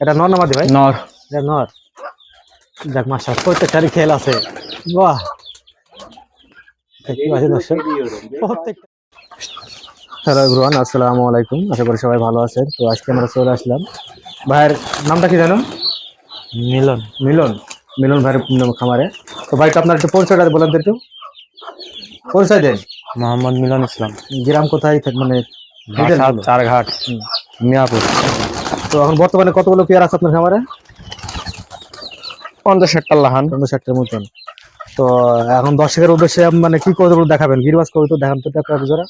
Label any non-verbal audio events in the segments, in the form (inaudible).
এটা নর নামাদি ভাই? নর। এটা নর। দেখ মাসা প্রত্যেকটারই খেল আছে। বাহ। হ্যালো এভরিওয়ান আসসালামু আলাইকুম। আশা করি সবাই ভালো আছেন। তো আজকে আমরা চলে আসলাম। ভাইয়ের নামটা কি জানো? মিলন। মিলন। মিলন ভাইয়ের খামারে। তো ভাই তো আপনার একটু পরিচয়টা বলেন তো একটু। পরিচয় দেন। মোহাম্মদ মিলন ইসলাম। গ্রাম কোথায় মানে চারঘাট মিয়াপুর। তো এখন বর্তমানে কতগুলো পেয়ার আছে আপনার খামারে? পঞ্চাশ ষাটটা লাহান। পনেরো ষাটের মতন। তো এখন দর্শকের উদ্দেশ্যে মানে কি কবুতর দেখাবেন? গিরবাজ কবুতর দেখান তো আপনার জোড়া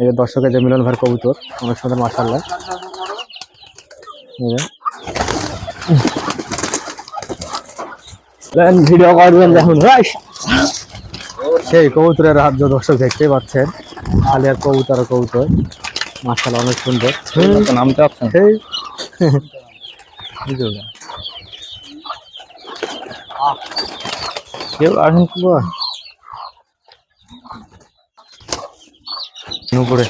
এই যে দর্শকের যে মিলন ভাইয়ের কবুতর অনেক সুন্দর মাসাল্লাহ ভিডিও করবেন দেখুন সেই কবুতরের হাত যে দর্শক দেখতেই পাচ্ছেন খালি আর কবুতর কবুতর। মাসাল্লাহ অনেক সুন্দর। নাম চাচ্ছেন সেই এই। যে ওরা। কেউ আসেন উপরে।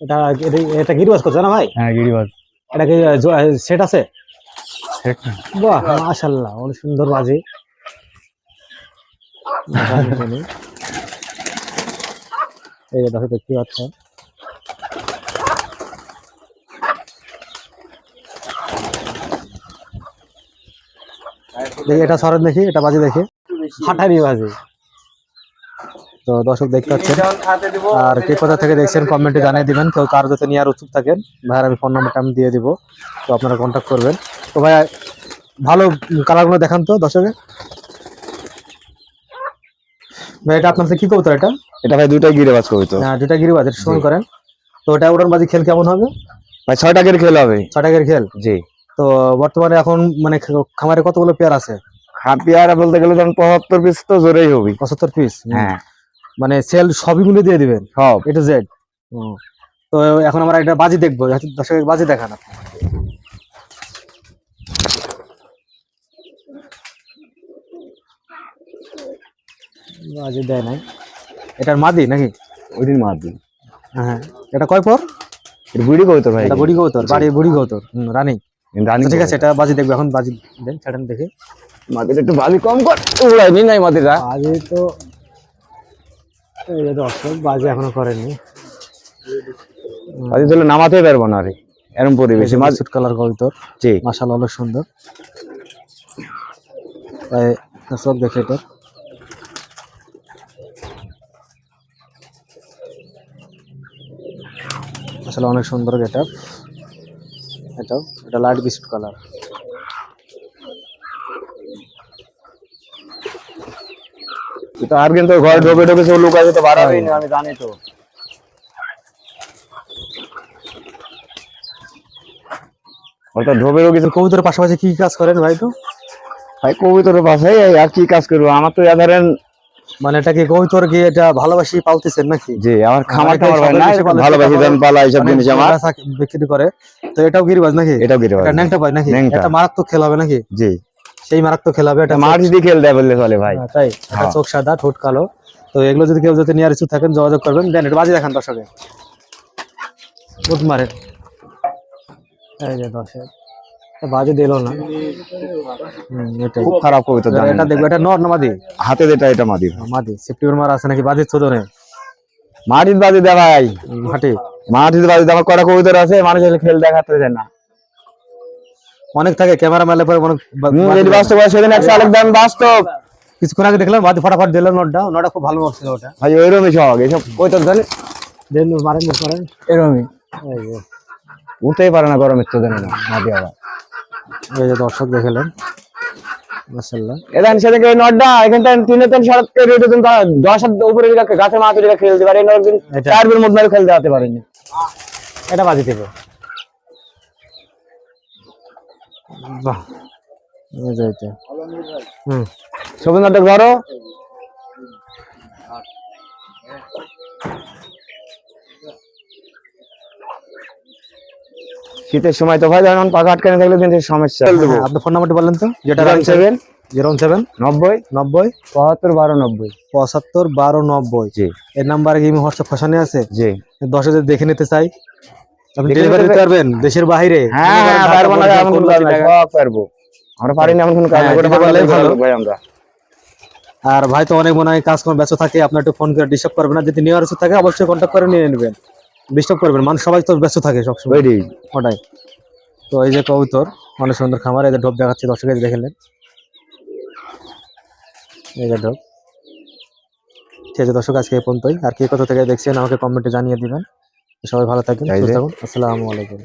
এটা এটা- এটা করছে না ভাই? হ্যাঁ গিরিবাজ এটা কি সেট আছে? বাহ মাশাল্লাহ অনেক সুন্দর বাজে। (laughs) এই যে দেখো দেখতে পাচ্ছ দেখি এটা সরেন দেখি, এটা বাজে দেখি। হাঁটারি বাজে। তো দর্শক দেখতে পাচ্ছেন। আর কে কোথা থেকে দেখছেন কমেন্টে জানিয়ে দিবেন। কেউ কার যাতে নিয়ে আর উৎসুক থাকেন, ভাইয়ের আমি ফোন নাম্বারটা আমি দিয়ে দিব। তো আপনারা কন্ট্যাক্ট করবেন। তো ভাই, ভালো কালারগুলো দেখান তো দর্শকে। ভাই, এটা আপনার কি কবুতর এটা? এটা ভাই দুইটা গিরিবাজ কবিতা। হ্যাঁ, দুটা গিরিবাজ এটা সময় করেন। তো ওটা উড়ানবাজি খেল কেমন হবে? ভাই ছয় টাকার খেল হবে। ছটাকের খেল? জি। তো বর্তমানে এখন মানে খামারে কতগুলো পেয়ার আছে? হাতিয়ার বলতে গেলে ধরুন পঁচাত্তর পিস তো জোরেই হবে। পঁচাত্তর পিস হ্যাঁ। মানে সেল সবই মিলে দিয়ে দিবেন? সব। এ টু জেড তো এখন আমরা একটা বাজি দেখব। দর্শকের বাজি দেখান আপনি। বাজি দেয় নাই। এটার মাদি নাকি? ওই দিন মার দিন হ্যাঁ। এটা কয় পর? এটা বুড়ি কবিতা ভাই। এটা বুড়ি গৌতর বাড়ি বুড়ি গৌতর। রানিং। রানি ঠিক আছে এটা বাজি দেখবে এখন বাজি দেন ছাড়েন দেখে। মাটিটা একটু বাজি কম কর উড়াইনি নাই মাটিটা বাজি তো এই দর্শক বাজি এখনও করেননি মাটি তাহলে নামাতেই পারব না রে এরম পরিবেশে। মাছ সুট কালার গৌতর জি। মাসাল অনেক সুন্দর। তাই সব দেখে এটা। আসলে অনেক সুন্দর গেট আপ এটাও এটা লাইট বিস্কুট কালার। তো আর কিন্তু ঘরে ঢোকে ঢোকে সব লোক আছে তো বাড়াবেই না আমি জানি তো। ঢোবে ঢোকে কবুতরের পাশাপাশি কি কাজ করেন ভাই তো? ভাই কবিতরের পাশে আর কি কাজ করব? আমার তো ধরেন মানে এটা কি কবুতর কি এটা ভালোবাসি পালতেছেন নাকি? যে আমার খামার খামার হয় না ভালোবাসি পালা এইসব জিনিস আমার। বিক্রি করে তো এটাও গিরিবাজ নাকি? এটাও এটা ন্যাংটা পাই নাকি? এটা মারাত্মক খেল হবে নাকি? জি। সেই মারাত্মক খেল হবে এটা মাঠ যদি খেল দেয় বললে চলে ভাই। হ্যাঁ, তাই। এটা হ্যাঁ। চোখ সাদা ঠোঁট কালো। তো এগুলো যদি কেউ যদি নিয়ে ইচ্ছুক থাকেন যোগাযোগ করবেন। দেন এটা বাজি দেখান দর্শকে। উঠ মারে। এই যে দর্শক। বাজি দিল না। এটাই। খুব খারাপ কবিতা জানেন। এটা দেখব এটা নর না মাদি? হাতে যেটা এটা মাদি মাদি সেপ্টেম্বর মার আছে নাকি? বাজির চোদনে। মাটির বাজি দে ভাই মাটি। মাটির বাজি দে আমার কটা কবিতর আছে মানুষ খেল দেখাতে দেয় না। অনেক থাকে ক্যামেরা মেলে পরে অনেক বাস্তব সেদিন একশো আলেক দাম বাস্তব। কিছুক্ষণ আগে দেখলাম বাজি ফটাফট দিল নটটা। নটা খুব ভালো মারছিল ওটা। ভাই ওইরকমই সব এইসব কবিতর জানে দেন মারেন মারেন এরকমই উঠতেই পারে না গরমের তো জানে না মাটি আবার। এই যে দর্শক দেখলেন। মাশাআল্লাহ। এদান নটটা তিনে রেটে তুমি দশ হাত উপরে দিকে গাছের মাথা খেলতে পারে নট দিন। চার মধ্যে খেলতে যেতে পারেনি। এটা বাজি দেবে। বাহ। এই যে এটা। হুম। শোভন নাটক ধরো। শীতের সময় তো ভাই যেমন পাখা আটকানে থাকলে কিন্তু সমস্যা। আপনার ফোন নাম্বারটা বলেন তো। যেটা ওয়ান সেভেন। Zero seven. নব্বই। নব্বই। পঁচাত্তর বারো নব্বই। পঁচাত্তর বারো নব্বই। জি। এই নাম্বারে কি হোয়াটসঅ্যাপ ফসানে আছে? জি। দশ হাজার দেখে নিতে চাই আপনি ডেলিভারি দিতে পারবেন দেশের বাইরে হ্যাঁ হ্যাঁ পারব না এমন কোনো কাজ নাই, সব পারব। আমরা পারি না এমন কোনো কাজ হ্যাঁ, বাংলাদেশে ভালো। ভাই আমরা। আর ভাই তো অনেক মনে হয় কাজ কর্ম ব্যস্ত থাকে আপনার একটু ফোন করে ডিস্টার্ব করবেন না। যদি নেওয়ার ইচ্ছা থাকে অবশ্যই কন্ট্যাক্ট করে নিয়ে নেবেন। ডিস্টার্ব করবেন। মানুষ সবাই তো ব্যস্ত থাকে সবসময়। ওটাই। তো এই যে কবুতর অনেক সুন্দর খামার এদের যে ঢোপ দেখাচ্ছে দর্শক এই নেন দেখলেন এই যে ঢোপ ঠিক আছে দর্শক আজকে পর্যন্তই। আর কি কথা থেকে দেখছেন আমাকে কমেন্টে জানিয়ে দিবেন। সবাই ভালো থাকবেন। সুস্থ থাকুন। আসসালামু আলাইকুম।